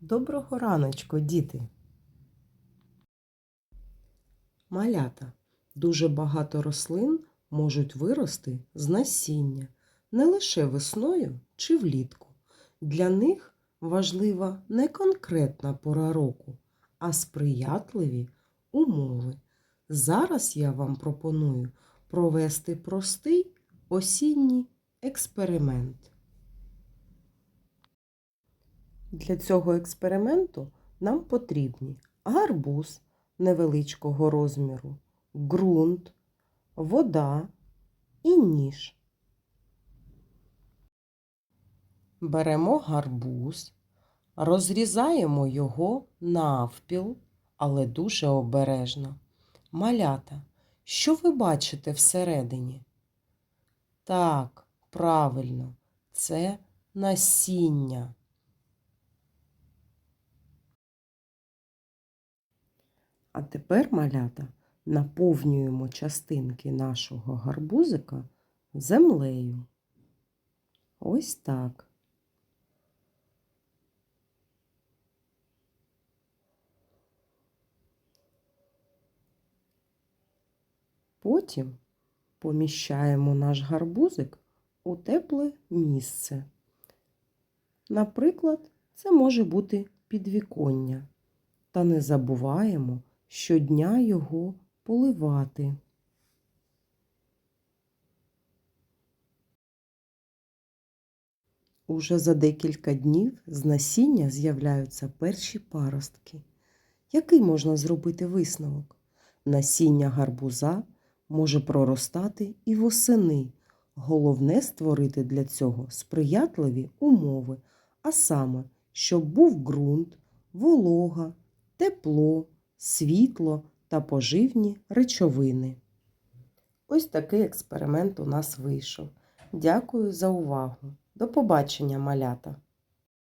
Доброго раночку, діти. Малята. Дуже багато рослин можуть вирости з насіння не лише весною чи влітку. Для них важлива не конкретна пора року, а сприятливі умови. Зараз я вам пропоную провести простий осінній експеримент. Для цього експерименту нам потрібні гарбуз невеличкого розміру, ґрунт, вода і ніж. Беремо гарбуз, розрізаємо його навпіл, але дуже обережно. Малята, що ви бачите всередині? Так, правильно, це насіння. А тепер, малята, наповнюємо частинки нашого гарбузика землею. Ось так. Потім поміщаємо наш гарбузик у тепле місце. Наприклад, це може бути підвіконня. Та не забуваємо щодня його поливати. Уже за декілька днів з насіння з'являються перші паростки. Який можна зробити висновок? Насіння гарбуза може проростати і восени. Головне створити для цього сприятливі умови, а саме, щоб був ґрунт, волога, тепло, світло та поживні речовини. Ось такий експеримент у нас вийшов. Дякую за увагу. До побачення, малята!